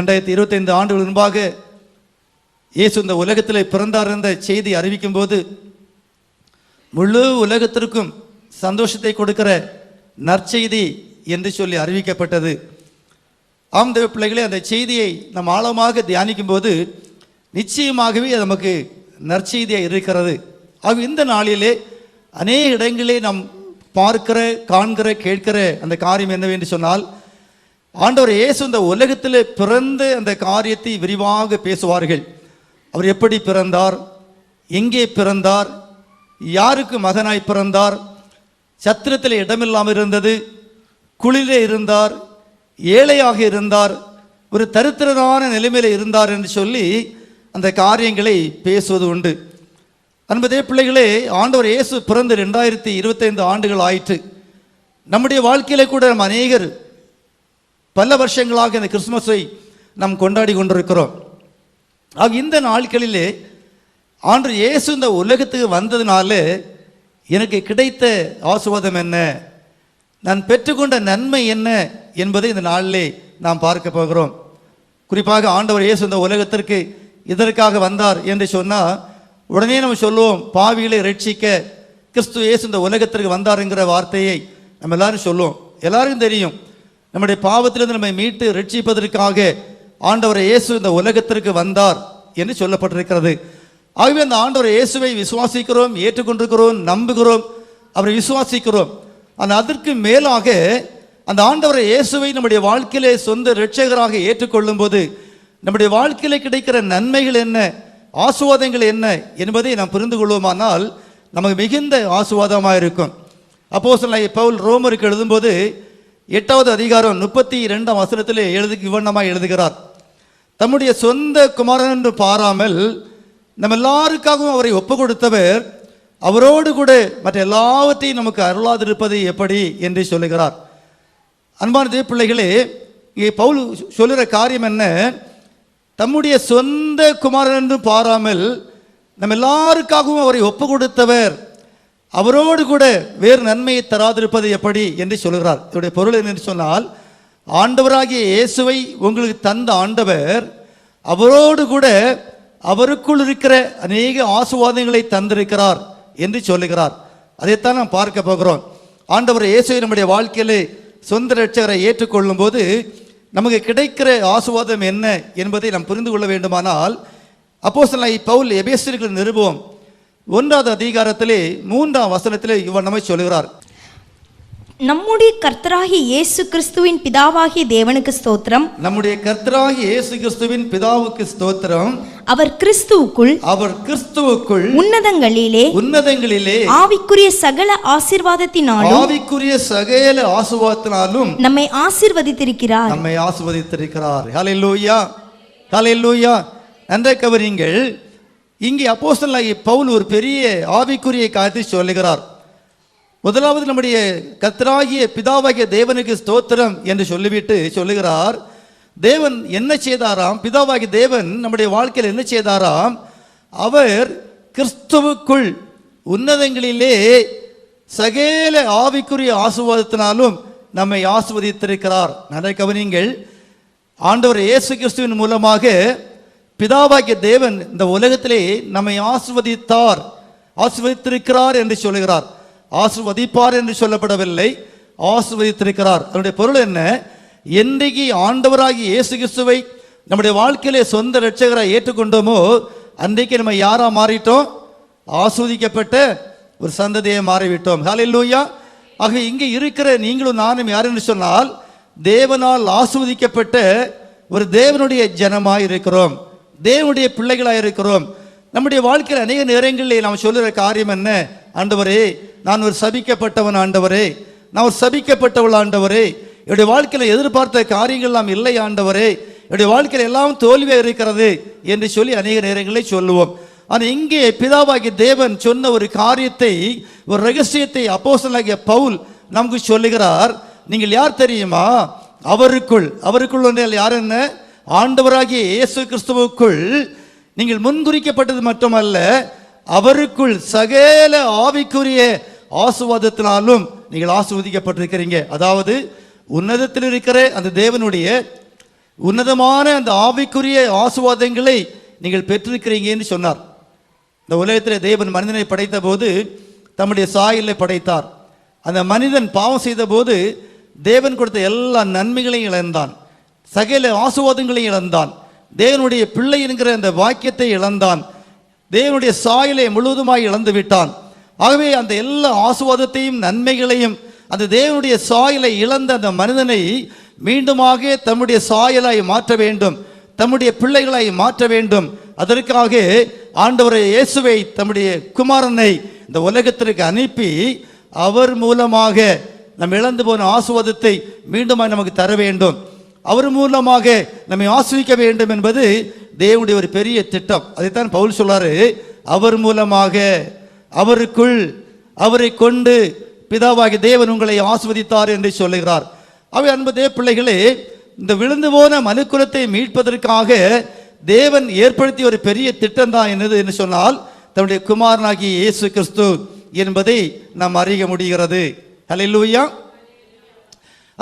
ரெண்டாயிரத்தி இருபத்தைந்து ஆண்டுகள் முன்பாக இயேசு இந்த உலகத்தில் பிறந்தார் என்ற செய்தி அறிவிக்கும் போது முழு உலகத்திற்கும் சந்தோஷத்தை கொடுக்கிற நற்செய்தி என்று சொல்லி அறிவிக்கப்பட்டது. ஆம் தேவ பிள்ளைகளே அந்த செய்தியை நம் ஆழமாக தியானிக்கும் போது நிச்சயமாகவே அது நமக்கு நற்செய்தியாக இருக்கிறது. ஆக இந்த நாளிலே அநேக இடங்களிலே நாம் பார்க்கிற காண்கிற கேட்கிற அந்த காரியம் என்னவென்று சொன்னால் ஆண்டவர் இயேசு இந்த உலகத்தில் பிறந்து அந்த காரியத்தை விரிவாக பேசுவார்கள். அவர் எப்படி பிறந்தார்? எங்கே பிறந்தார்? யாருக்கு மகனாய் பிறந்தார்? சத்திரத்தில் இடமில்லாமல் இருந்தது. குளிரே இருந்தார். ஏழையாக இருந்தார். ஒரு தரித்திரமான நிலைமையில் இருந்தார் என்று சொல்லி அந்த காரியங்களை பேசுவது உண்டு. அன்பதே பிள்ளைகளே ஆண்டவர் இயேசு பிறந்து ரெண்டாயிரத்தி இருபத்தைந்து ஆண்டுகள் ஆயிற்று. நம்முடைய வாழ்க்கையில் கூட நம்ம அநேகர் பல வருஷங்களாக இந்த கிறிஸ்துமஸை நாம் கொண்டாடி கொண்டிருக்கிறோம். ஆக இந்த நாட்களிலே ஆண்டு இயேசு இந்த உலகத்துக்கு வந்ததுனால எனக்கு கிடைத்த ஆசுவாதம் என்ன? நான் பெற்றுக்கொண்ட நன்மை என்ன என்பதை இந்த நாளிலே நாம் பார்க்க போகிறோம். குறிப்பாக ஆண்டவர் இயேசு இந்த உலகத்திற்கு இதற்காக வந்தார் என்று சொன்னால் உடனே நம்ம சொல்லுவோம் பாவிகளை ரட்சிக்க கிறிஸ்து இயேசு இந்த உலகத்திற்கு வந்தாருங்கிற வார்த்தையை நம்ம எல்லாரும் சொல்லுவோம். எல்லாருக்கும் தெரியும் நம்முடைய பாவத்திலிருந்து நம்மை மீட்டு ரட்சிப்பதற்காக ஆண்டவர் இயேசு இந்த உலகத்திற்கு வந்தார் என்று சொல்லப்பட்டிருக்கிறது. ஆகவே அந்த ஆண்டவர் இயேசுவை விசுவாசிக்கிறோம் ஏற்றுக்கொண்டிருக்கிறோம் நம்புகிறோம் அவரை விசுவாசிக்கிறோம். ஆனால் அதற்கு மேலாக அந்த ஆண்டவரை இயேசுவை நம்முடைய வாழ்க்கையிலே சொந்த ரட்சகராக ஏற்றுக்கொள்ளும் போது நம்முடைய வாழ்க்கையிலே கிடைக்கிற நன்மைகள் என்ன ஆசுவாதங்கள் என்ன என்பதை நாம் புரிந்து கொள்வோமானால் நமக்கு மிகுந்த ஆசுவாதமாக இருக்கும். அப்போ பவுல் ரோமருக்கு எழுதும்போது எட்டாவது அதிகாரம் முப்பத்தி இரண்டாம் வசனத்தில் எழுது இவ்வண்ணமாக எழுதுகிறார். தம்முடைய சொந்த குமாரன் என்று பாராமல் நம்ம எல்லாருக்காகவும் அவரை ஒப்பு கொடுத்தவர் அவரோடு கூட மற்ற எல்லாவற்றையும் நமக்கு அருளாதிருப்பது எப்படி? என்று சொல்லுகிறார். அன்பான தேவ பிள்ளைகளே இங்கே பவுல் சொல்லுகிற காரியம் என்ன? தம்முடைய சொந்த குமாரன் என்று பாராமல் நம்ம எல்லாருக்காகவும் அவரை ஒப்பு கொடுத்தவர் அவரோடு கூட வேறு நன்மையை தராதிருப்பது எப்படி என்று சொல்கிறார். இதனுடைய பொருள் என்று சொன்னால் ஆண்டவராகிய இயேசுவை உங்களுக்கு தந்த ஆண்டவர் அவரோடு கூட அவருக்குள் இருக்கிற அநேக ஆசுவாதங்களை தந்திருக்கிறார் என்று சொல்லுகிறார். அதைத்தான் நாம் பார்க்க போகிறோம். ஆண்டவர் இயேசுவை நம்முடைய வாழ்க்கையிலே சொந்த ரட்சகரை ஏற்றுக்கொள்ளும் போது நமக்கு கிடைக்கிற ஆசுவாதம் என்ன என்பதை நாம் புரிந்து கொள்ள வேண்டுமானால் அப்போஸ்தலனாகிய பவுல் எபேசர்கள் நிருபம் ஒன்றாவது அதிகாரத்திலே மூன்றாம் வசனத்திலே இவர் நம்மை சொல்கிறார் நம்முடைய கர்த்தராகிய இயேசு கிறிஸ்துவின் பிதாவாகிய தேவனுக்கு ஸ்தோத்திரம். நம்முடைய கர்த்தராகிய இயேசு கிறிஸ்துவின் பிதாவுக்கு ஸ்தோத்திரம். அவர் கிறிஸ்துவுக்குள் அவர் கிறிஸ்துவுக்குள் உன்னதங்களிலே உன்னதங்களிலே ஆவிக்குரிய சகல ஆசீர்வாதத்தினாலும் ஆவிக்குரிய சகல ஆசுவாத்தினாலும் நம்மை ஆசீர்வதித்திருக்கிறார். நம்மை ஆசுவதித்திருக்கிறார் ஹalleluya ஹalleluya நன்றை கவரிங்கள் இங்கே அப்போஸ்தலனாகிய பவுல் ஒரு பெரிய ஆவிக்குரிய காரியத்தை சொல்லுகிறார். முதலாவது நம்முடைய கத்தராகிய பிதாவாகிய தேவனுக்கு ஸ்தோத்திரம் என்று சொல்லிவிட்டு சொல்லுகிறார். தேவன் என்ன செய்தாராம்? பிதாவாகிய தேவன் நம்முடைய வாழ்க்கையில் என்ன செய்தாராம்? அவர் கிறிஸ்துவுக்குள் உன்னதங்களிலே சகேல ஆவிக்குரிய ஆசுவாதத்தினாலும் நம்மை ஆசுவதித்திருக்கிறார் நல்ல கவனிங்கள் ஆண்டவர் இயேசு கிறிஸ்துவின் மூலமாக பிதாவாகிய தேவன் இந்த உலகத்திலே நம்மை ஆசிர்வதித்தார். ஆசிர்வதித்திருக்கிறார் என்று சொல்லுகிறார். ஆசிர்வதிப்பார் என்று சொல்லப்படவில்லை. ஆசிர்வதித்திருக்கிறார். அதனுடைய பொருள் என்ன? என்றைக்கு ஆண்டவராகி இயேசு கிறிஸ்துவை நம்முடைய வாழ்க்கையிலே சொந்த இரட்சகராக ஏற்றுக்கொண்டோமோ அன்றைக்கு நம்ம யாராக மாறிட்டோம்? ஆஸ்வதிக்கப்பட்ட ஒரு சந்ததியை மாறிவிட்டோம். ஹாலில்லூயா ஆக இங்கே இருக்கிற நீங்களும் நானும் யார் என்று சொன்னால் தேவனால் ஆஸ்வதிக்கப்பட்ட ஒரு தேவனுடைய ஜனமாக இருக்கிறோம். தேவனுடைய பிள்ளைகளாக இருக்கிறோம் நம்முடைய வாழ்க்கையில் அநேக நேரங்களில் நாம் சொல்லுகிற காரியம் என்ன? ஆண்டவரே நான் ஒரு சபிக்கப்பட்டவன் ஆண்டவரே. நான் ஒரு சபிக்கப்பட்டவள் ஆண்டவரே. என்னுடைய வாழ்க்கையில் எதிர்பார்த்த காரியங்கள் எல்லாம் இல்லை ஆண்டவரே. என்னுடைய வாழ்க்கையில் எல்லாம் தோல்வியாக இருக்கிறது என்று சொல்லி அநேக நேரங்களில் சொல்லுவோம். ஆனால் இங்கே பிதாவாகிய தேவன் சொன்ன ஒரு காரியத்தை ஒரு ரகசியத்தை அப்போஸ்தலனாகிய பவுல் நமக்கு சொல்லுகிறார். நீங்கள் யார் தெரியுமா? அவருக்குள். அவருக்குள் ஒன்றில் யார் என்ன? ஆண்டவராகிய இயேசு கிறிஸ்துவுக்குள் நீங்கள் முன்குறிக்கப்பட்டது மட்டுமல்ல அவருக்குள் சகல ஆவிக்குரிய ஆசுவாதத்தினாலும் நீங்கள் ஆசுவதிக்கப்பட்டிருக்கிறீங்க அதாவது உன்னதத்தில் இருக்கிற அந்த தேவனுடைய உன்னதமான அந்த ஆவிக்குரிய ஆசுவாதங்களை நீங்கள் பெற்றிருக்கிறீங்கன்னு சொன்னார். இந்த உலகத்தில் தேவன் மனிதனை படைத்த போது தம்முடைய சாயலை படைத்தார். அந்த மனிதன் பாவம் செய்த போது தேவன் கொடுத்த எல்லா நன்மைகளையும் இழந்தான். சகல ஆசுவாதங்களை இழந்தான். தேவனுடைய பிள்ளை என்கிற அந்த வாக்கியத்தை இழந்தான். தேவனுடைய சாயலை முழுவதுமாய் இழந்து விட்டான். ஆகவே அந்த எல்லா ஆசுவாதத்தையும் நன்மைகளையும் அந்த தேவனுடைய சாயலை இழந்த அந்த மனிதனை மீண்டுமாக தம்முடைய சாயலாய் மாற்ற வேண்டும். தம்முடைய பிள்ளைகளாய் மாற்ற வேண்டும். அதற்காக ஆண்டவரை இயேசுவை தம்முடைய குமாரனை இந்த உலகத்திற்கு அனுப்பி அவர் மூலமாக நம் இழந்து போன ஆசுவாதத்தை மீண்டுமாய் நமக்கு தர வேண்டும். அவர் மூலமாக நம்மை ஆசிரிக்க வேண்டும் என்பது தேவனுடைய ஒரு பெரிய திட்டம். அதைத்தான் பவுல் சொல்றாரு. அவர் மூலமாக அவருக்குள் அவரை கொண்டு பிதாவாகி தேவன் உங்களை ஆஸ்வதித்தார் என்று சொல்லுகிறார். அவை அன்பு தேவ பிள்ளைகளே இந்த விழுந்து போன மனுக்குலத்தை மீட்பதற்காக தேவன் ஏற்படுத்திய ஒரு பெரிய திட்டம் தான் என்னது என்று சொன்னால் தன்னுடைய குமாரனாகிய இயேசு கிறிஸ்து என்பதை நாம் அறிய முடிகிறது. ஹalleluya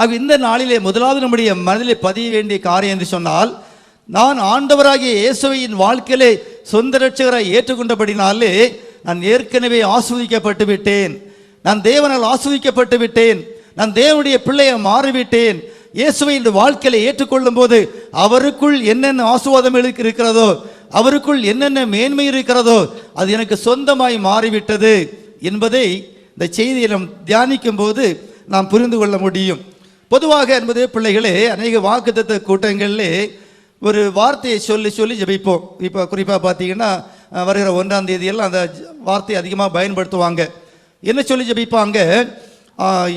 ஆக இந்த நாளிலே முதலாவது நம்முடைய மனதிலே பதிய வேண்டிய காரியம் என்று சொன்னால் நான் ஆண்டவராகிய இயேசுவையின் வாழ்க்கையிலே சொந்த ரட்சகராக ஏற்றுக்கொண்டபடினாலே நான் ஏற்கனவே ஆஸ்வதிக்கப்பட்டு விட்டேன். நான் தேவனால் ஆஸ்வதிக்கப்பட்டு விட்டேன். நான் தேவனுடைய பிள்ளையை மாறிவிட்டேன். இயேசுவை இந்த வாழ்க்கையில ஏற்றுக்கொள்ளும் போது அவருக்குள் என்னென்ன ஆசுவாதம் இருக்கிறதோ அவருக்குள் என்னென்ன மேன்மை இருக்கிறதோ அது எனக்கு சொந்தமாய் மாறிவிட்டது என்பதை இந்த செய்தியை நாம் தியானிக்கும் போது நாம் புரிந்து கொள்ள முடியும். பொதுவாக என்பது பிள்ளைகளே அநேக வாக்குத்தத்த கூட்டங்களிலே ஒரு வார்த்தையை சொல்லி சொல்லி ஜெபிப்போம். இப்போ குறிப்பாக பார்த்தீங்கன்னா வருகிற ஒன்றாம் தேதியெல்லாம் அந்த வார்த்தையை அதிகமாக பயன்படுத்துவாங்க. என்ன சொல்லி ஜெபிப்பாங்க?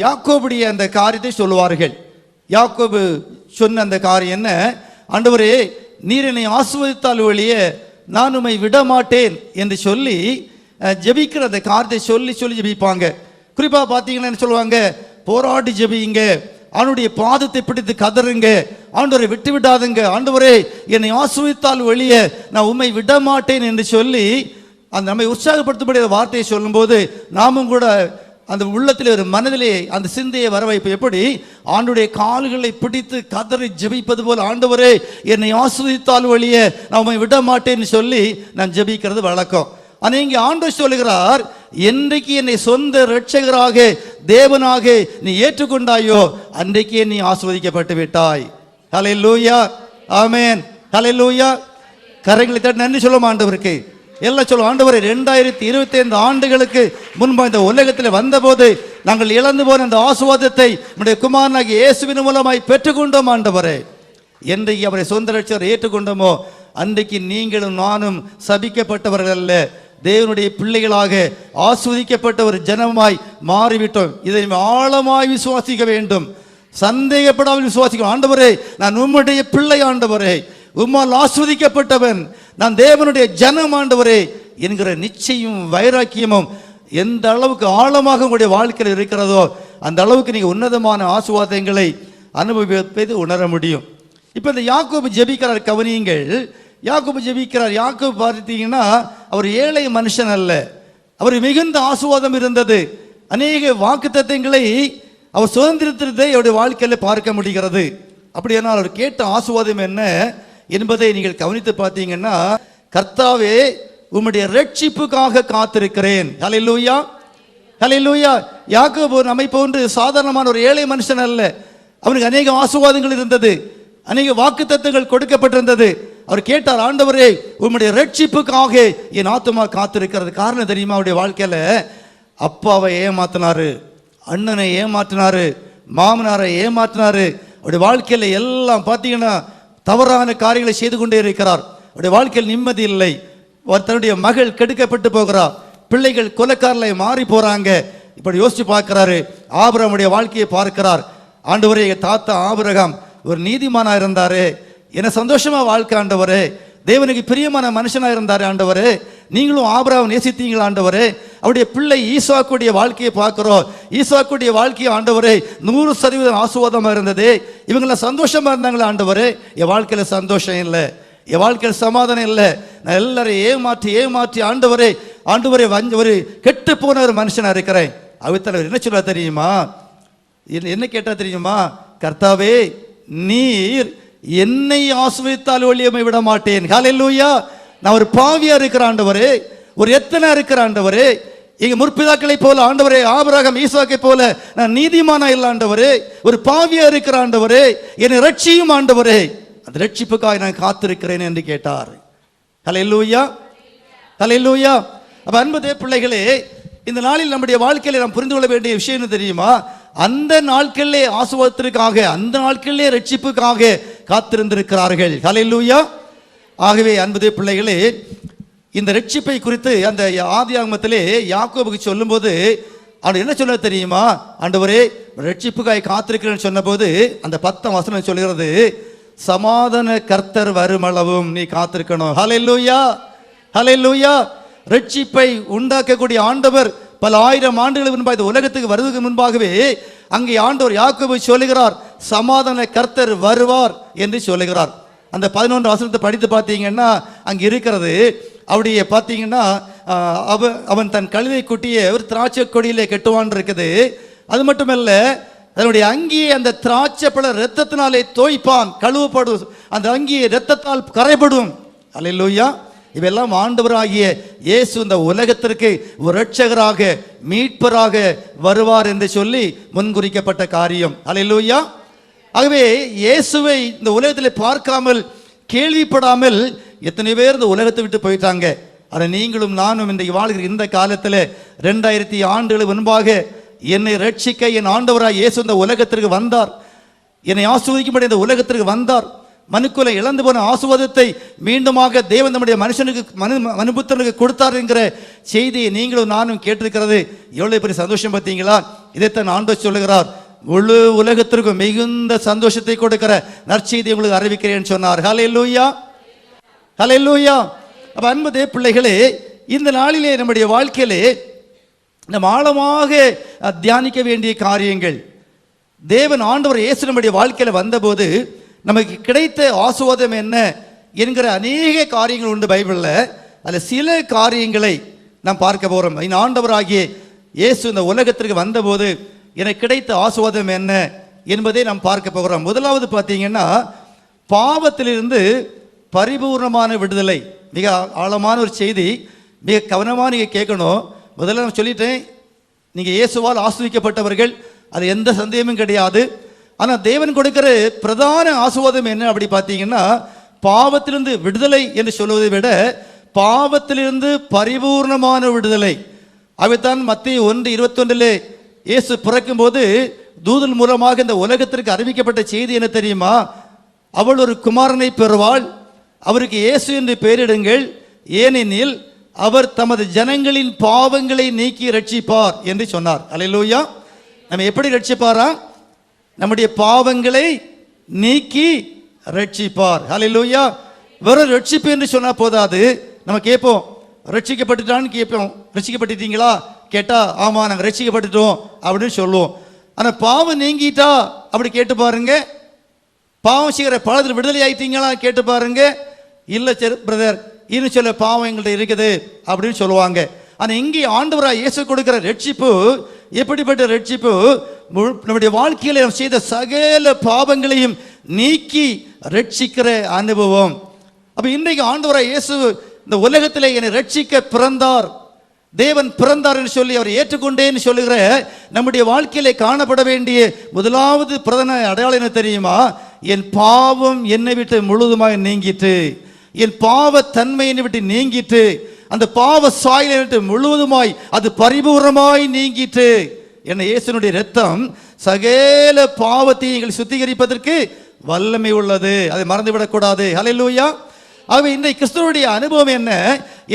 யாக்கோபுடைய அந்த காரியத்தை சொல்லுவார்கள். யாக்கோபு சொன்ன அந்த காரியம் என்ன? ஆண்டவரே நீர் என்னை ஆசுவதித்தால் வழியே நான் உண்மை விட மாட்டேன் என்று சொல்லி ஜபிக்கிற ஜெபிக்கிற அந்த காரியத்தை சொல்லி சொல்லி ஜெபிப்பாங்க. குறிப்பாக பார்த்தீங்கன்னா என்ன சொல்லுவாங்க? போராடி ஜபிங்க அவனுடைய பாதத்தை பிடித்து கதறுங்க. ஆண்டவரை விட்டு விடாதுங்க ஆண்டவரே என்னை ஆசுவித்தால் வெளிய நான் உம்மை விட மாட்டேன் என்று சொல்லி அந்த நம்மை உற்சாகப்படுத்தக்கூடிய வார்த்தையை சொல்லும்போது நாமும் கூட அந்த உள்ளத்தில் ஒரு மனதிலே அந்த சிந்தையை வர வைப்பு எப்படி? ஆண்டுடைய கால்களை பிடித்து கதறி ஜெபிப்பது போல். ஆண்டவரே என்னை ஆஸ்வதித்தால் வழியே நான் உம்மை விட மாட்டேன்னு சொல்லி நான் ஜெபிக்கிறது வழக்கம். ஆனால் இங்கே ஆண்டு சொல்லுகிறார் என்றைக்கு என்னை சொந்த ரட்சகராக தேவனாக நீ ஏற்றுக்கொண்டாயோ அன்றைக்கே நீ ஆஸ்வதிக்கப்பட்டு விட்டாய். ஹலே லூயா ஆமேன் ஹலே லூயா கரைகளை தட்டி நன்றி சொல்லும் ஆண்டவருக்கு. எல்லாம் சொல்லும் ஆண்டவர் ரெண்டாயிரத்தி இருபத்தி ஐந்து ஆண்டுகளுக்கு முன்பு இந்த உலகத்தில் வந்தபோது நாங்கள் இழந்து போன அந்த ஆசுவாதத்தை நம்முடைய குமாரனாகிய இயேசுவின் மூலமாய் பெற்றுக்கொண்டோம் ஆண்டவரே. என்றைக்கு அவரை சொந்த ரட்சகர் ஏற்றுக்கொண்டோமோ அன்றைக்கு நீங்களும் நானும் சபிக்கப்பட்டவர்கள் அல்ல. தேவனுடைய பிள்ளைகளாக ஆஸ்வதிக்கப்பட்ட ஒரு ஜனமாய் மாறிவிட்டோம். இதை ஆழமாய் விசுவாசிக்க வேண்டும். சந்தேகப்படாமல் விசுவாசிக்கணும் ஆண்டவரே நான் உம்முடைய பிள்ளை ஆண்டவரே. உம்மால் ஆஸ்வதிக்கப்பட்டவன். நான் தேவனுடைய ஜனம் ஆண்டவரே என்கிற நிச்சயம் வைராக்கியமும் எந்த அளவுக்கு ஆழமாக உங்களுடைய வாழ்க்கையில் இருக்கிறதோ அந்த அளவுக்கு நீங்கள் உன்னதமான ஆசுவாதங்களை அனுபவிப்பது உணர முடியும். இப்போ இந்த யாக்கோபு ஜெபிக்கிறார் கவனியுங்கள். யாக்கோபு ஜெபிக்கிறார். யாக்கோபு பார்த்தீங்கன்னா அவர் ஏழை மனுஷன் அல்ல. அவர் மிகுந்த ஆசுவாதம் இருந்தது. அநேக வாக்குத்தத்தங்களை அவர் சுதந்திரத்தை அவருடைய வாழ்க்கையில் பார்க்க முடிகிறது. அப்படியானால் அவர் கேட்ட ஆசுவாதம் என்ன என்பதை நீங்கள் கவனித்து பார்த்தீங்கன்னா கர்த்தாவே உம்முடைய ரட்சிப்புக்காக காத்திருக்கிறேன். ஹலை லூயா ஹலை லூயா யாக்கோபு நம்மை போன்று சாதாரணமான ஒரு ஏழை மனுஷன் அல்ல. அவனுக்கு அநேக ஆசுவாதங்கள் இருந்தது. அநேக வாக்குத்தத்தங்கள் கொடுக்கப்பட்டிருந்தது. அவர் கேட்டார் ஆண்டவரே உம்முடைய ரட்சிப்புக்காக என் ஆத்துமா காத்திருக்கிறது. காரணம் தெரியுமா அவருடைய வாழ்க்கையில? அப்பாவை ஏமாத்தினாரு அண்ணனை ஏமாற்றினாரு மாமனாரை ஏமாற்றினாரு அவருடைய வாழ்க்கையில எல்லாம் பார்த்தீங்கன்னா தவறான காரியங்களை செய்து கொண்டே இருக்கிறார். அவருடைய வாழ்க்கையில் நிம்மதி இல்லை. தன்னுடைய மகள் கெடுக்கப்பட்டு போகிறார். பிள்ளைகள் கொலைக்காரலை மாறி போகிறாங்க இப்படி யோசித்து பார்க்கிறாரு. ஆபிரமுடைய வாழ்க்கையை பார்க்கிறார். ஆண்டவரே எங்க தாத்தா ஆபரகம் ஒரு நீதிமானா இருந்தாரு. என்ன சந்தோஷமா வாழ்க்கை ஆண்டவரே. தேவனுக்கு பிரியமான மனுஷனா இருந்தாரு ஆண்டவர். நீங்களும் ஆபிரகாம் நேசித்தீங்களா ஆண்டவர். அவருடைய பிள்ளை ஈசாக்குடைய வாழ்க்கையை பார்க்குறோம். ஈசாக்குடைய வாழ்க்கையை ஆண்டவரே நூறு சதவீதம் ஆசுவாதமாக இருந்தது. இவங்களாம் சந்தோஷமா இருந்தாங்களா ஆண்டவர்? என் வாழ்க்கையில் சந்தோஷம் இல்லை. என் வாழ்க்கையில் சமாதானம் இல்லை. நான் எல்லாரையும் ஏமாற்றி ஏமாற்றி ஆண்டவரே ஆண்டவரே வஞ்ச ஒரு கெட்டு போன ஒரு மனுஷனாக இருக்கிறேன். அவித்தலைவர் என்ன சொல்ல தெரியுமா? என்ன என்ன தெரியுமா? கர்த்தாவே நீர் என்னை ஆசிர்வதித்தால் ஒழியமை விட மாட்டேன். ஹalleluya நான் ஒரு பாவியா இருக்கிற ஆண்டவரே ஒரு எத்தனை இருக்கிற ஆண்டவரே எங்க முற்பிதாக்களை போல ஆண்டவரே ஆபரகம் ஈசாக்கை போல நான் நீதிமானா இல்ல ஆண்டவரே ஒரு பாவியா இருக்கிற ஆண்டவரே என்னை ரட்சியும் ஆண்டவரே அந்த ரட்சிப்புக்காக நான் காத்திருக்கிறேன் என்று கேட்டார். ஹலெல்லூயா ஹலெல்லூயா அப்ப அன்பு பிள்ளைகளே இந்த நாளில் நம்முடைய வாழ்க்கையில நாம் புரிந்து கொள்ள வேண்டிய விஷயம் என்ன தெரியுமா? அந்த நாட்களிலே ஆசுவாதத்திற்காக அந்த நாட்களிலே ரட்சிப்புக்காக காத்திருந்திருக்கிறார்கள். ஹலெல்லூயா ஆகவே அன்பது பிள்ளைகளே இந்த ரட்சிப்பை குறித்து அந்த ஆதி ஆகமத்திலே யாக்கோபுக்கு சொல்லும்போது அவர் என்ன சொல்ல தெரியுமா? ஆண்டவரே ரட்சிப்புக்காய் காத்திருக்கிறேன்னு சொன்னபோது அந்த பத்தாம் வசனம் சொல்கிறது சமாதான கர்த்தர் வருமளவும் நீ காத்திருக்கணும். ஹalleluya. ஹalleluya. ரட்சிப்பை உண்டாக்கக்கூடிய ஆண்டவர் பல ஆயிரம் ஆண்டுகளுக்கு முன்பாக இந்த உலகத்துக்கு வருவதற்கு முன்பாகவே அங்கே ஆண்டவர் யாக்கோபு சொல்லுகிறார் சமாதான கர்த்தர் வருவார் என்று சொல்லுகிறார். அந்த பதினொன்று வசனத்தை படித்து பார்த்தீங்கன்னா அங்கே இருக்கிறது. அப்படியே பார்த்தீங்கன்னா அவன் அவ அவன் தன் கழுதை குட்டியை ஒரு திராட்சை கொடியிலே கெட்டுவான் இருக்குது. அது மட்டுமல்ல அதனுடைய அங்கியை அந்த திராட்சை பழ ரத்தத்தினாலே தோய்ப்பான் கழுவப்படும். அந்த அங்கியை இரத்தத்தால் கரைபடும். அல்லேலூயா. இவெல்லாம் ஆண்டவராகிய இயேசு இந்த உலகத்திற்கு ஒரு ரட்சகராக மீட்பராக வருவார் என்று சொல்லி முன்குறிக்கப்பட்ட காரியம். அலையிலூயா ஆகவே இயேசுவை இந்த உலகத்தில் பார்க்காமல் கேள்விப்படாமல் எத்தனை பேர் இந்த உலகத்தை விட்டு போயிட்டாங்க. ஆனால் நீங்களும் நானும் இன்றைக்கு வாழ்கிற இந்த காலத்தில் ரெண்டாயிரத்தி ஆண்டுகளுக்கு முன்பாக என்னை ரட்சிக்க என் ஆண்டவராக இயேசு இந்த உலகத்திற்கு வந்தார். என்னை ஆசுவதிக்கும்படி இந்த உலகத்திற்கு வந்தார். மனுக்குலை இழந்து போன ஆசுவாதத்தை மீண்டுமாக தேவன் நம்முடைய மனுஷனுக்கு மனு மனுபுத்தனுக்கு கொடுத்தார் என்கிற செய்தியை நீங்களும் நானும் கேட்டிருக்கிறது. எவ்வளவு பெரிய சந்தோஷம் பார்த்தீங்களா? இதைத்தான் ஆண்டு சொல்லுகிறார். முழு உலகத்திற்கும் மிகுந்த சந்தோஷத்தை கொடுக்கிற நற்செய்தி உங்களுக்கு அறிவிக்கிறேன்னு சொன்னார். ஹலே லூயா ஹலே லூயா அப்ப அன்பதே பிள்ளைகளே இந்த நாளிலே நம்முடைய வாழ்க்கையிலே நம்ம ஆழமாக தியானிக்க வேண்டிய காரியங்கள். தேவன் ஆண்டவர் இயேசு நம்முடைய வாழ்க்கையில் வந்தபோது நமக்கு கிடைத்த ஆசுவாதம் என்ன என்கிற அநேக காரியங்கள் உண்டு பைபிளில். அதில் சில காரியங்களை நாம் பார்க்க போகிறோம் இந்த ஆண்டவராகிய இயேசு இந்த உலகத்திற்கு வந்தபோது எனக்கு கிடைத்த ஆசுவாதம் என்ன என்பதை நாம் பார்க்க போகிறோம். முதலாவது பார்த்தீங்கன்னா பாவத்திலிருந்து பரிபூர்ணமான விடுதலை. மிக ஆழமான ஒரு செய்தி. மிக கவனமாக நீங்கள் கேட்கணும். முதல்ல நான் சொல்லிட்டேன் நீங்கள் இயேசுவால் ஆஸ்வதிக்கப்பட்டவர்கள் அது எந்த சந்தேகமும் கிடையாது. ஆனால் தேவன் கொடுக்கிற பிரதான ஆசுவாதம் என்ன அப்படி பார்த்தீங்கன்னா பாவத்திலிருந்து விடுதலை என்று சொல்வதை விட பாவத்திலிருந்து பரிபூர்ணமான விடுதலை. அவைத்தான் மத்திய ஒன்று இருபத்தொன்றிலே இயேசு பிறக்கும்போது தூதல் மூலமாக இந்த உலகத்திற்கு அறிவிக்கப்பட்ட செய்தி என்ன தெரியுமா? அவள் ஒரு குமாரனை பெறுவாள். அவருக்கு இயேசு என்று பெயரிடுங்கள். ஏனெனில் அவர் தமது ஜனங்களின் பாவங்களை நீக்கி ரட்சிப்பார் என்று சொன்னார். அலையிலூயா நம்ம எப்படி ரட்சிப்பாரா? நம்முடைய பாவங்களை நீக்கி ரட்சிப்பார். ஹலிலூயா வெறும் ரட்சிப்பு என்று சொன்னால் போதாது. நம்ம கேட்போம் ரட்சிக்கப்பட்டுட்டான்னு கேட்போம். ரட்சிக்கப்பட்டுட்டீங்களா? கேட்டால் ஆமாம் நாங்கள் ரட்சிக்கப்பட்டுட்டோம். அப்படின்னு சொல்லுவோம். ஆனால் பாவம் நீங்கிட்டா அப்படி கேட்டு பாருங்க. பாவம் செய்கிற பழத்தில் விடுதலை ஆயிட்டீங்களா? கேட்டு பாருங்க. இல்லை சரி பிரதர் இன்னும் சில பாவம் எங்கள்கிட்ட இருக்குது. அப்படின்னு சொல்லுவாங்க. ஆனால் இங்கே ஆண்டவராக இயேசு கொடுக்குற ரட்சிப்பு எப்படிப்பட்ட ரட்சிப்பு? நம்முடைய வாழ்க்கையில் செய்த சகல பாவங்களையும் நீக்கி ரட்சிக்கிற அனுபவம். அப்போ இன்றைக்கு ஆண்டவராக இயேசு இந்த உலகத்தில் என்னை ரட்சிக்க பிறந்தார். தேவன் பிறந்தார் என்று சொல்லி அவர் ஏற்றுக்கொண்டேன்னு சொல்லுகிற நம்முடைய வாழ்க்கையிலே காணப்பட வேண்டிய முதலாவது பிரதான அடையாளம் என்ன தெரியுமா? என் பாவம் என்னை விட்டு முழுதுமாக நீங்கிட்டு என் பாவ என்னை விட்டு நீங்கிட்டு அந்த பாவ சாயலை விட்டு முழுவதுமாய் அது பரிபூர்ணமாய் நீங்கிட்டு என்ன இயேசுனுடைய ரத்தம் சகேல பாவத்தை எங்களை சுத்திகரிப்பதற்கு வல்லமை உள்ளது. அதை மறந்துவிடக்கூடாது. ஹalleluya ஆகவே இன்றைக்கு கிறிஸ்துவனுடைய அனுபவம் என்ன?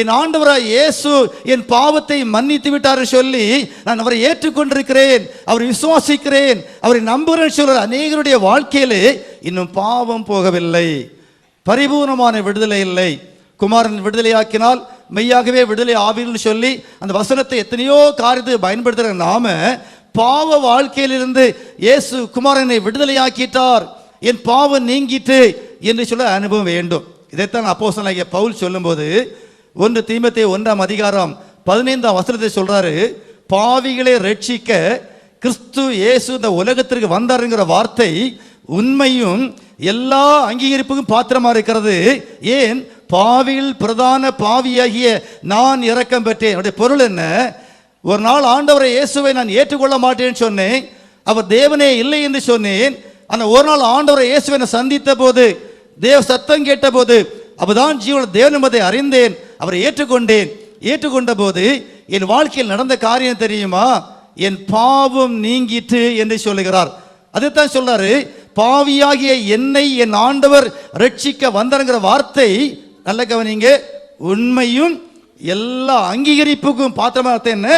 என் ஆண்டவராய் இயேசு என் பாவத்தை மன்னித்து விட்டார் சொல்லி நான் அவரை ஏற்றுக்கொண்டிருக்கிறேன். அவரை விசுவாசிக்கிறேன். அவரை நம்புகிறேன் சொல்ற அநேகருடைய வாழ்க்கையிலே இன்னும் பாவம் போகவில்லை. பரிபூர்ணமான விடுதலை இல்லை. குமாரன் விடுதலையாக்கினால் மெய்யாகவே விடுதலை ஆவீர்கள் சொல்லி அந்த வசனத்தை எத்தனையோ காரியத்தை பயன்படுத்துகிற நாம பாவ வாழ்க்கையிலிருந்து இயேசு குமாரனை விடுதலையாக்கிட்டார். என் பாவம் நீங்கிட்டு என்று சொல்ல அனுபவம் வேண்டும். இதைத்தான் அப்போஸ்தலனாகிய பவுல் சொல்லும்போது ஒன்று தீமத்தை ஒன்றாம் அதிகாரம் பதினைந்தாம் வசனத்தை சொல்கிறாரு பாவிகளை ரட்சிக்க கிறிஸ்து இயேசு இந்த உலகத்திற்கு வந்தாருங்கிற வார்த்தை உண்மையும் எல்லா அங்கீகரிப்புக்கும் பாத்திரமா இருக்கிறது. ஏன்? பாவியில் பிரதான பாவியாகிய நான் இறக்கம் பெற்றேன். அவருடைய பொருள் என்ன? ஒரு நாள் ஆண்டவரை இயேசுவை நான் ஏற்றுக்கொள்ள மாட்டேன்னு சொன்னேன். அவர் தேவனே இல்லை என்று சொன்னேன். ஆனால் ஒரு நாள் ஆண்டவரை இயேசுவை நான் சந்தித்த போது தேவ சத்தம் கேட்ட போது அப்பதான் ஜீவன தேவன் என்பதை அறிந்தேன். அவரை ஏற்றுக்கொண்டேன். ஏற்றுக்கொண்ட போது என் வாழ்க்கையில் நடந்த காரியம் தெரியுமா? என் பாவம் நீங்கிற்று என்று சொல்லுகிறார். அதைத்தான் சொல்றாரு. பாவியாகிய என்னை என் ஆண்டவர் ரட்சிக்க வந்தாருங்கிற வார்த்தை நல்ல கவனிங்க. உண்மையும் எல்லா அங்கீகரிப்புக்கும் பாத்திரமாக என்ன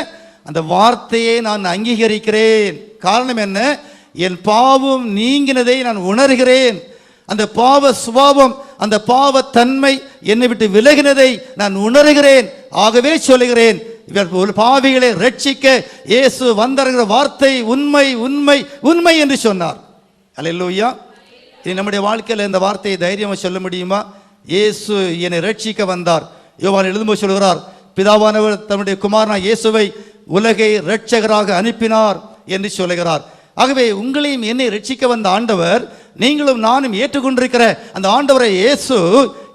அந்த வார்த்தையை நான் அங்கீகரிக்கிறேன். காரணம் என்ன? என் பாவம் நீங்கினதை நான் உணர்கிறேன். அந்த பாவ சுபாவம் அந்த பாவ தன்மை என்னை விட்டு விலகினதை நான் உணர்கிறேன். ஆகவே சொல்லுகிறேன் இவர் ஒரு பாவிகளை ரட்சிக்க இயேசு வந்தருகிற வார்த்தை உண்மை உண்மை உண்மை என்று சொன்னார். அல்லேலூயா. இது நம்முடைய வாழ்க்கையில் இந்த வார்த்தையை தைரியமாக சொல்ல முடியுமா? இயேசு என்னை ரட்சிக்க வந்தார். யோவான் எழுதும்போது சொல்கிறார் பிதாவானவர் தன்னுடைய குமாரனா இயேசுவை உலகை ரட்சகராக அனுப்பினார் என்று சொல்லுகிறார். ஆகவே உங்களையும் என்னை ரட்சிக்க வந்த ஆண்டவர் நீங்களும் நானும் ஏற்றுக்கொண்டிருக்கிற அந்த ஆண்டவரை இயேசு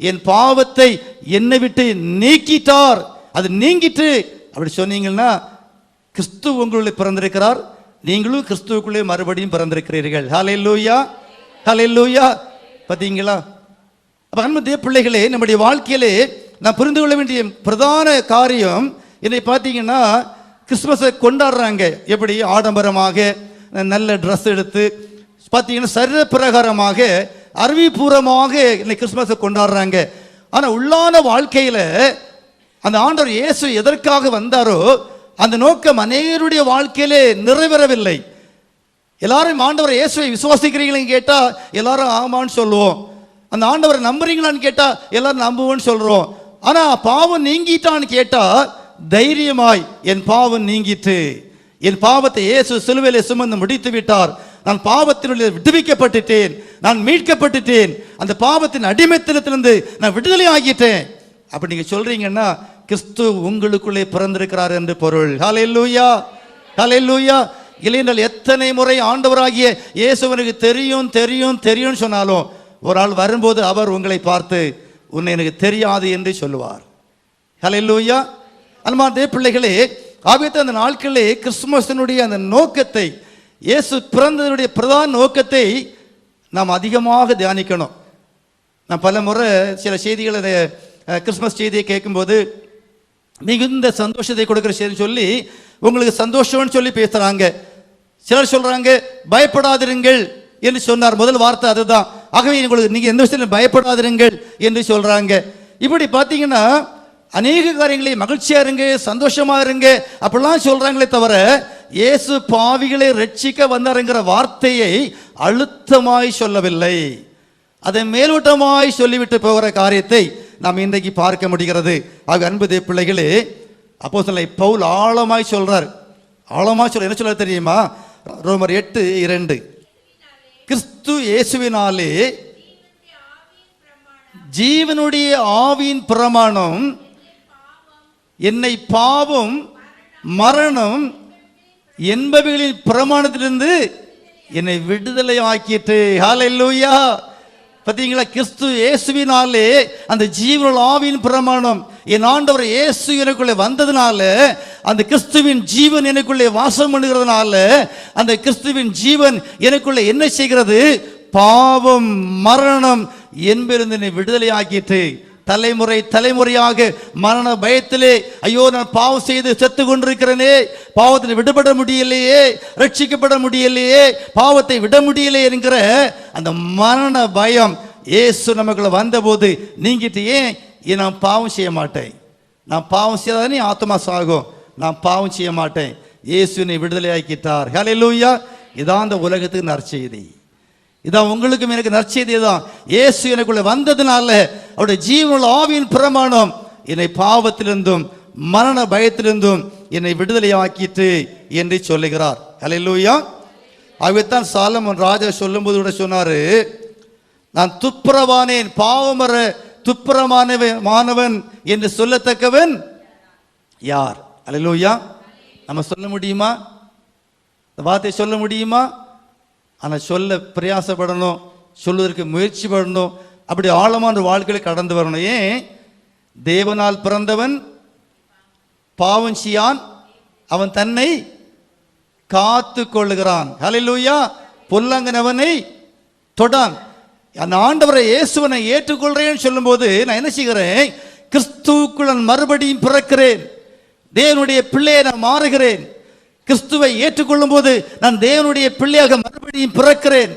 என் பாவத்தை என்னை விட்டு நீக்கிட்டார். அது நீங்கிட்டு அப்படி சொன்னீங்கன்னா கிறிஸ்து உங்களுடைய பிறந்திருக்கிறார். நீங்களும் கிறிஸ்துவுக்குள்ளே மறுபடியும் பிறந்திருக்கிறீர்கள். ஹலே லூயா ஹலே லூயா பார்த்தீங்களா? அப்போ அன்பு பிள்ளைகளே நம்முடைய வாழ்க்கையிலே நான் புரிந்து கொள்ள வேண்டிய பிரதான காரியம் என்னை பார்த்தீங்கன்னா கிறிஸ்மஸை கொண்டாடுறாங்க. எப்படி? ஆடம்பரமாக நல்ல ட்ரெஸ் எடுத்து பார்த்தீங்கன்னா சரீர பிரகாரமாக அறிவிப்பூர்வமாக இன்னைக்கு கிறிஸ்மஸை கொண்டாடுறாங்க. ஆனால் உள்ளான வாழ்க்கையில் அந்த ஆண்டவர் இயேசு எதற்காக வந்தாரோ அந்த நோக்கம் அநேகருடைய வாழ்க்கையிலே நிறைவேறவில்லை. எல்லாரும் ஆண்டவர் இயேசுவை விசுவாசிக்கிறீங்களேன்னு கேட்டால் எல்லாரும் ஆமான்னு சொல்லுவோம். அந்த ஆண்டவரை நம்புறீங்களான்னு கேட்டால் எல்லாரும் நம்புவோன்னு சொல்கிறோம் ஆனால் பாவம் நீங்கிட்டான்னு கேட்டால் தைரியமாய் என் பாவம் நீங்கிட்டு என் பாவத்தை இயேசு சிலுவையிலே சுமந்து முடித்து விட்டார். நான் பாவத்தினுடைய விடுவிக்கப்பட்டுட்டேன். நான் மீட்கப்பட்டுட்டேன். அந்த பாவத்தின் அடிமைத்தனத்திலிருந்து நான் விடுதலை ஆகிட்டேன். அப்படி நீங்கள் சொல்கிறீங்கன்னா கிறிஸ்து உங்களுக்குள்ளே பிறந்திருக்கிறார் என்று பொருள். ஹalleluya. லூயா இல்லையென்றால் எத்தனை முறை ஆண்டவராகிய இயேசுவனுக்கு தெரியும் தெரியும் தெரியும்னு சொன்னாலும் ஒரு ஆள் வரும்போது அவர் உங்களை பார்த்து உன்னை எனக்கு தெரியாது என்று சொல்லுவார். ஹalleluya அன்பார்ந்த பிள்ளைகளே ஆபித்த அந்த நாட்களிலே கிறிஸ்துமஸினுடைய அந்த நோக்கத்தை இயேசு பிறந்ததனுடைய பிரதான நோக்கத்தை நாம் அதிகமாக தியானிக்கணும். நான் பல முறை சில செய்திகளை கிறிஸ்மஸ் செய்தியை கேட்கும்போது மிகுந்த சந்தோஷத்தை கொடுக்குற செய்தி சொல்லி உங்களுக்கு சந்தோஷம்னு சொல்லி பேசுகிறாங்க சிலர் சொல்கிறாங்க பயப்படாதிருங்கள் என்று சொன்னார். முதல் வார்த்தை அதுதான். ஆகவே உங்களுக்கு நீங்க எந்த விஷயத்திலும் பயப்படாதிருங்கள் என்று சொல்றாங்க. இப்படி பார்த்தீங்கன்னா அநேக காரியங்களை மகிழ்ச்சியா இருங்க சந்தோஷமா இருங்க அப்படிலாம் சொல்றாங்களே தவிர இயேசு பாவிகளை ரட்சிக்க வந்தாருங்கிற வார்த்தையை அழுத்தமாய் சொல்லவில்லை. அதை மேலோட்டமாய் சொல்லிவிட்டு போகிற காரியத்தை நாம் இன்றைக்கு பார்க்க முடிகிறது. ஆக அன்பு பிள்ளைகளே அப்போ சொல்ல பவுல் ஆழமாய் சொல்றார். ஆழமாய் சொல்ல என்ன சொல்ல தெரியுமா? ரோமர் எட்டு இரண்டு. கிறிஸ்து இயேசுவினாலே ஜீவனுடைய ஆவியின் பிரமாணம் என்னை பாவம் மரணம் என்பவைகளின் பிரமாணத்திலிருந்து என்னை விடுதலை ஆக்கிட்டு ஹalleluya பார்த்தீங்களா கிறிஸ்து இயேசுவினாலே அந்த ஜீவன ஆவியின் பிரமாணம். என் ஆண்டவர் இயேசு எனக்குள்ளே வந்ததுனால அந்த கிறிஸ்துவின் ஜீவன் எனக்குள்ளே வாசம் பண்ணுகிறதுனால அந்த கிறிஸ்துவின் ஜீவன் எனக்குள்ளே என்ன செய்கிறது? பாவம் மரணம் என்பதிலிருந்து என்னை விடுதலை ஆக்கிட்டு தலைமுறை தலைமுறையாக மரண பயத்திலே ஐயோ நான் பாவம் செய்து செத்து கொண்டிருக்கிறேனே பாவத்தில் விடுபட முடியலையே ரட்சிக்கப்பட முடியலையே பாவத்தை விட முடியலையே என்கிற அந்த மரண பயம் ஏசு நமக்குள்ள வந்தபோது நீங்கிட்டு ஏன்? நான் பாவம் செய்ய மாட்டேன்? நான் பாவம் செய்தாதானே ஆத்மா சாகும்? நான் பாவம் செய்ய மாட்டேன். இயேசுனை விடுதலையாக்கிட்டார். ஹலே லூயா இதான் அந்த உலகத்துக்கு நற்செய்தி. இதான் உங்களுக்கும் எனக்கு நற்செய்தி தான் இயேசு எனக்குள்ள வந்ததுனால அவருடைய ஜீவனுள்ள ஆவியின் பிரமாணம் என்னை பாவத்திலிருந்தும் மரண பயத்திலிருந்தும் என்னை விடுதலையாக்கிட்டு என்று சொல்லுகிறார். ஹலை லூயா அவைத்தான் சாலமன் ராஜா சொல்லும்போது கூட சொன்னாரு. நான் துப்புரவானேன் பாவமர துப்புரமானவன் மாணவன் என்று சொல்லத்தக்கவன் யார்? அல்லேலூயா நம்ம சொல்ல முடியுமா? இந்த வார்த்தை சொல்ல முடியுமா? ஆனால் சொல்ல பிரயாசப்படணும் சொல்வதற்கு முயற்சி பண்ணணும் அப்படி ஆழமான வாழ்க்கையில் கடந்து வரணும். ஏன்? தேவனால் பிறந்தவன் பாவம் செய்யான் அவன் தன்னை காத்து கொள்ளுகிறான். ஹalleluya பொல்லங்கனவனை தொடான். அந்த ஆண்டவரை இயேசுவனை ஏற்றுக்கொள்கிறேன்னு சொல்லும்போது நான் என்ன செய்கிறேன்? கிறிஸ்துவுக்குள் நான் மறுபடியும் பிறக்கிறேன். தேவனுடைய பிள்ளையை நான் மாறுகிறேன். கிறிஸ்துவை ஏற்றுக்கொள்ளும் போது நான் தேவனுடைய பிள்ளையாக மறுபடியும் பிறக்கிறேன்.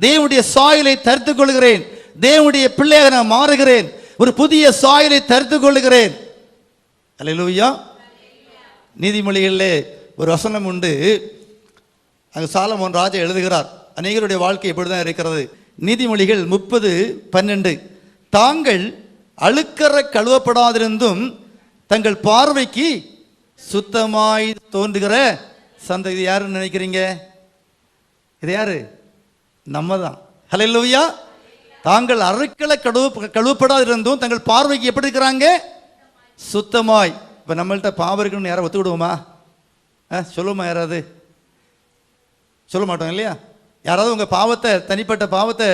தேவனுடைய சாயலை தரித்து கொள்கிறேன் தேவனுடைய பிள்ளையாக நான் மாறுகிறேன். ஒரு புதிய சாயலை தரித்து கொள்கிறேன் அல்லேலூயா நீதிமொழிகளிலே ஒரு வசனம் உண்டு. அங்கே சாலமோன் ராஜா எழுதுகிறார். அநேகருடைய வாழ்க்கை இப்படிதான் இருக்கிறது. நீதிமொழிகள் முப்பது பன்னெண்டு. தாங்கள் அழுக்கற கழுவப்படாதிருந்தும் தங்கள் பார்வைக்கு சுத்தமாய் தோன்றுகிற சந்ததி யாருன்னு நினைக்கிறீங்க? இது யாரு? நம்ம தான் ஹலோ ஹalleluya. தாங்கள் அருக்களை கழுவு கழுவப்படாது இருந்தும் தங்கள் பார்வைக்கு எப்படி இருக்கிறாங்க? சுத்தமாய். இப்போ நம்மள்ட்ட பாவம் இருக்குன்னு யாரை ஒத்துக்கிடுவோமா ஆ சொல்லுவோமா யாராவது? சொல்ல மாட்டோம் இல்லையா? யாராவது உங்கள் பாவத்தை தனிப்பட்ட பாவத்தை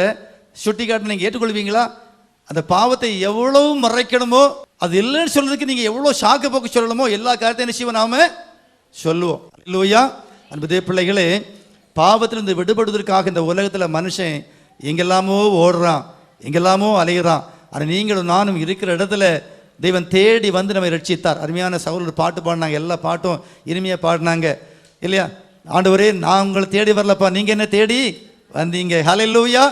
சுட்டி காட்டு நீங்கள் ஏற்றுக்கொள்வீங்களா? அந்த பாவத்தை எவ்வளவு மறைக்கணுமோ அது இல்லைன்னு சொல்றதுக்கு நீங்கள் எவ்வளோ ஷாக்கு போக்கு சொல்லணுமோ எல்லா காரியத்தையும் என்ன செய்வோம்? நாம சொல்லுவோம். இல்லையா அன்பதே பிள்ளைகளே பாவத்திலிருந்து விடுபடுவதற்காக இந்த உலகத்தில் மனுஷன் எங்கெல்லாமோ ஓடுறான் எங்கெல்லாமோ அலைகிறான் ஆனால் நீங்களும் நானும் இருக்கிற இடத்துல தெய்வன் தேடி வந்து நம்மை ரட்சித்தார். அருமையான சகோதரர் பாட்டு பாடினாங்க எல்லா பாட்டும் இனிமையாக பாடினாங்க. இல்லையா? ஆண்டவரே நான் உங்களை தேடி வரலப்பா. நீங்கள் என்ன தேடி வந்தீங்க? ஹalleluya.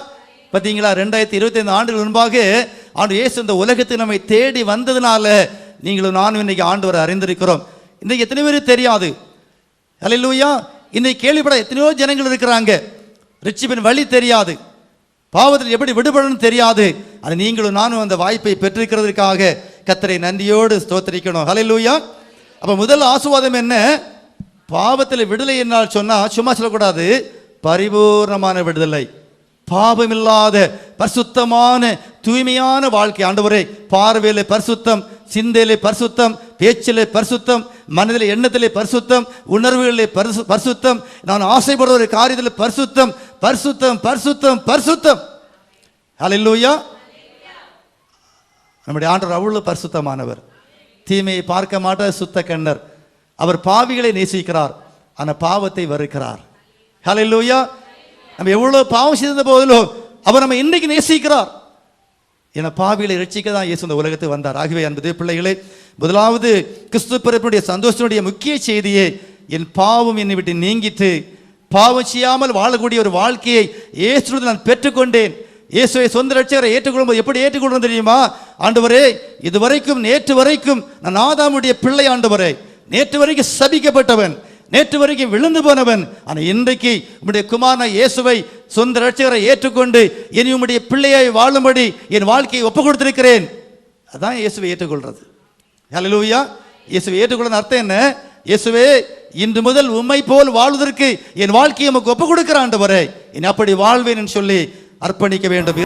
பார்த்தீங்களா ரெண்டாயிரத்தி இருபத்தைந்து ஆண்டுகள் முன்பாக ஆண்டு இயேசு இந்த உலகத்தை நம்மை தேடி வந்ததுனால நீங்களும் நானும் இன்னைக்கு ஆண்டவரை அறிந்திருக்கிறோம். இன்னைக்கு எத்தனை பேர் தெரியாது? அலையிலூயா இன்னைக்கு கேள்விப்பட எத்தனையோ ஜனங்கள் இருக்கிறாங்க. ரிச்சிபின் வழி தெரியாது. பாவத்தில் எப்படி விடுபடணும் தெரியாது. அது நீங்களும் நானும் அந்த வாய்ப்பை பெற்றிருக்கிறதுக்காக கத்தரை நன்றியோடு ஸ்தோத்தரிக்கணும். ஹலையிலூயா அப்போ முதல் ஆசுவாதம் என்ன? பாவத்தில் விடுதலை என்னால் சொன்னால் சும்மா சொல்லக்கூடாது. பரிபூர்ணமான விடுதலை. பாவமில்லாத பரிசுத்தமான தூய்மையான வாழ்க்கை. ஆண்டவரே பார்வையிலே பரிசுத்தம் சிந்தையிலே பரிசுத்தம் பேச்சிலே பரிசுத்தம் மனதிலே எண்ணத்திலே பரிசுத்தம் உணர்வுகளிலே பரிசு பரிசுத்தம். நான் ஆசைப்படுற ஒரு காரியத்தில் பரிசுத்தம் பரிசுத்தம் பரிசுத்தம் பரிசுத்தம். ஹalleluya நம்முடைய ஆண்டவர் அவ்வளவு பரிசுத்தமானவர். தீமையை பார்க்க மாட்டார் சுத்த கண்ணர். அவர் பாவிகளை நேசிக்கிறார் ஆனால் பாவத்தை வெறுக்கிறார். லூயா நம்ம எவ்வளோ பாவம் செய்த போதிலும் அவர் நம்ம இன்றைக்கு நேசிக்கிறார். என பாவிகளை ரட்சிக்க தான் இயேசு இந்த உலகத்துக்கு வந்தார். ஆகவே அன்பது பிள்ளைகளே முதலாவது கிறிஸ்து பிறப்பினுடைய சந்தோஷத்தினுடைய முக்கிய செய்தியே என் பாவம் என்னை விட்டு நீங்கிட்டு பாவம் செய்யாமல் வாழக்கூடிய ஒரு வாழ்க்கையை இயேசு நான் பெற்றுக்கொண்டேன். இயேசுவை சொந்த ரட்சகரை ஏற்றுக்கொள்ளும்போது எப்படி ஏற்றுக்கொள்ளும் தெரியுமா? ஆண்டவரே இதுவரைக்கும் நேற்று வரைக்கும் நான் ஆதாமுடைய பிள்ளை ஆண்டவரே. நேற்று வரைக்கும் சபிக்கப்பட்டவன். நேற்று வரைக்கும் விழுந்து போனவன். ஆனால் இன்றைக்கு உம்முடைய குமாரன இயேசுவை சொந்த ரட்சகரை ஏற்றுக்கொண்டு இனி உம்முடைய பிள்ளையை வாழும்படி என் வாழ்க்கையை ஒப்பு கொடுத்திருக்கிறேன் அதான் இயேசுவை ஏற்றுக்கொள்றது. ஹalleluya இயேசுவை ஏற்றுக்கொள்ள அர்த்தம் என்ன? இயேசுவே இன்று முதல் உம்மை போல் வாழ்வதற்கு என் வாழ்க்கையை உமக்கு ஒப்பு கொடுக்கிற ஆண்டவரே. என் அப்படி வாழ்வேன் சொல்லி அர்ப்பணிக்க வேண்டும்.